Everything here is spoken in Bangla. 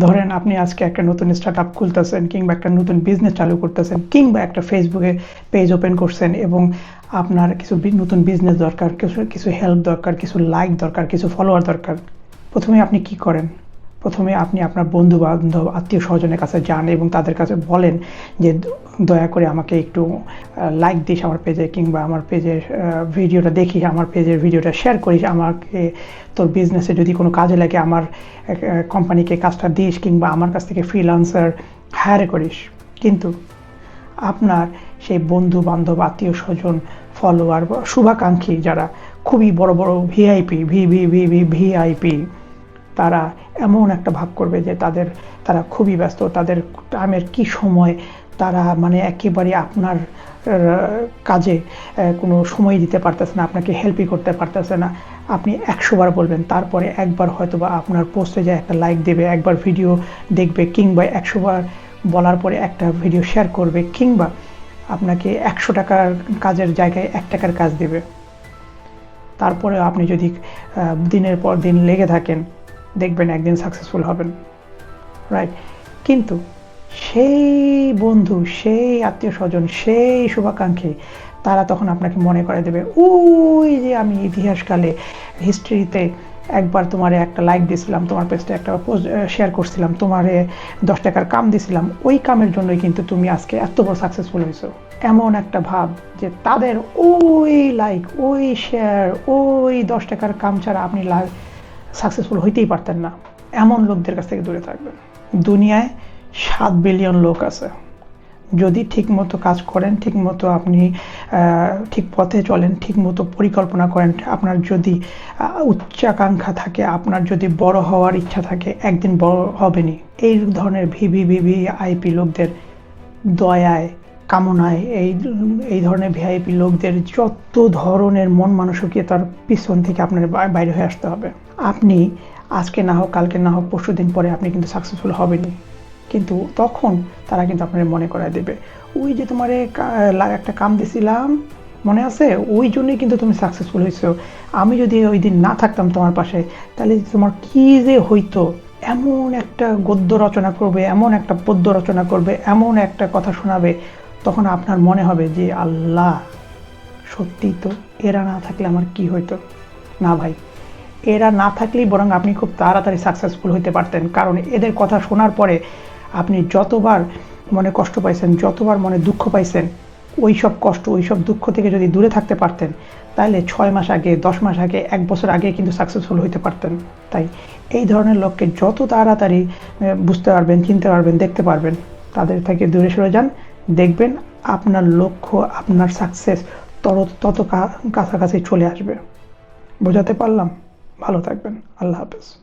ধরেন আপনি আজকে একটা নতুন স্টার্ট আপ খুলতেছেন কিংবা একটা নতুন বিজনেস চালু করতেছেন কিংবা একটা ফেসবুকে পেজ ওপেন করছেন এবং আপনার কিছু নতুন বিজনেস দরকার, কিছু কিছু হেল্প দরকার, কিছু লাইক দরকার, কিছু ফলোয়ার দরকার, প্রথমে আপনি কি করেন? প্রথমে আপনি আপনার বন্ধু বান্ধব আত্মীয় স্বজনের কাছে যান এবং তাদের কাছে বলেন যে, দয়া করে আমাকে একটু লাইক দিস আমার পেজে কিংবা আমার পেজের ভিডিওটা দেখিস, আমার পেজের ভিডিওটা শেয়ার করিস, আমাকে তোর বিজনেসে যদি কোনো কাজে লাগে আমার কোম্পানিকে কাজটা দিস কিংবা আমার কাছ থেকে ফ্রিলান্সার হায়ার করিস। কিন্তু আপনার সেই বন্ধু বান্ধব আত্মীয় স্বজন ফলোয়ার শুভাকাঙ্ক্ষী যারা খুবই বড় বড় VIP V V V V VIP তারা এমন একটা ভাব করবে যে তাদের, তারা খুবই ব্যস্ত, তাদের টাইমের কি সময়, তারা মানে একেবারে আপনার কাজে কোনো সময় দিতে পারতেছে না, আপনাকে হেল্পই করতে পারতেছে না। আপনি একশো বার বলবেন, তারপরে একবার হয়তো বা আপনার পোস্টে যে একটা লাইক দেবে, একবার ভিডিও দেখবে, কিংবা একশো বার বলার পরে একটা ভিডিও শেয়ার করবে, কিংবা আপনাকে একশো টাকার কাজের জায়গায় এক টাকার কাজ দেবে। তারপরে আপনি যদি দিনের পর দিন লেগে থাকেন দেখবেন একদিন সাকসেসফুল হবেন রাইট কিন্তু সেই বন্ধু, সেই আত্মীয় স্বজন, সেই শুভাকাঙ্ক্ষী, তারা তখন আপনাকে মনে করে দেবে, ওই যে আমি ইতিহাসকালে হিস্ট্রিতে একবার তোমারে একটা লাইক দিয়েছিলাম তোমার পেজটা একটা শেয়ার করছিলাম, তোমারে দশ টাকার কাম দিছিলাম, ওই কামের জন্যই কিন্তু তুমি আজকে এত বড় সাকসেসফুল হয়েছো এমন একটা ভাব যে তাদের ওই লাইক ওই শেয়ার ওই দশ টাকার কাম ছাড়া আপনি সাকসেসফুল হইতেই পারতেন না। এমন লোকদের কাছ থেকে দূরে থাকবেন। দুনিয়ায় সাত বিলিয়ন লোক আছে। যদি ঠিকমতো কাজ করেন, ঠিকমতো আপনি ঠিক পথে চলেন, ঠিকমতো পরিকল্পনা করেন, আপনার যদি উচ্চাকাঙ্ক্ষা থাকে, আপনার যদি বড় হওয়ার ইচ্ছা থাকে, একদিন বড় হবেনই। এই ধরনের ভিভি ভিভি আইপি লোকদের দয়ায় কামনায় এই এই ধরনের ভিআইপি লোকদের যত ধরনের মন মানসিকতার পিছন থেকে আপনার বাইরে হয়ে আসতে হবে। আপনি আজকে না হোক, কালকে না হোক, পরশু দিন পরে আপনি কিন্তু সাকসেসফুল হবেনই। কিন্তু তখন তারা কিন্তু আপনার মনে করায় দেবে। ওই যে তোমার একটা কাম দিছিলাম, মনে আছে? ওই জন্যই কিন্তু তুমি সাকসেসফুল হয়েছো আমি যদি ওই দিন না থাকতাম তোমার পাশে, তাহলে তোমার কি যে হইতো? এমন একটা গদ্য রচনা করবে, এমন একটা পদ্য রচনা করবে, এমন একটা কথা শোনাবে। তখন আপনার মনে হবে যে, আল্লাহ সত্যি তো এরা না থাকলে আমার কি হইতো? না ভাই, এরা না থাকলেই বরং আপনি খুব তাড়াতাড়ি সাকসেসফুল হতে পারতেন। কারণ এদের কথা শোনার পরে আপনি যতবার মনে কষ্ট পাইছেন, যতবার মনে দুঃখ পাইছেন, ওই সব কষ্ট, ওই সব দুঃখ থেকে যদি দূরে থাকতে পারতেন তাহলে ছয় মাস আগে, দশ মাস আগে, এক বছর আগে কিন্তু সাকসেসফুল হতে পারতেন। তাই এই ধরনের লোককে যত তাড়াতাড়ি বুঝতে পারবেন, চিনতে পারবেন, দেখতে পারবেন, তাদের থেকে দূরে সরে যান। দেখবেন আপনার লক্ষ্য, আপনার সাকসেস তত কা- কাছাকাছি চলে আসবে। বোঝাতে পারলাম? ভালো থাকবেন। আল্লাহ হাফেজ।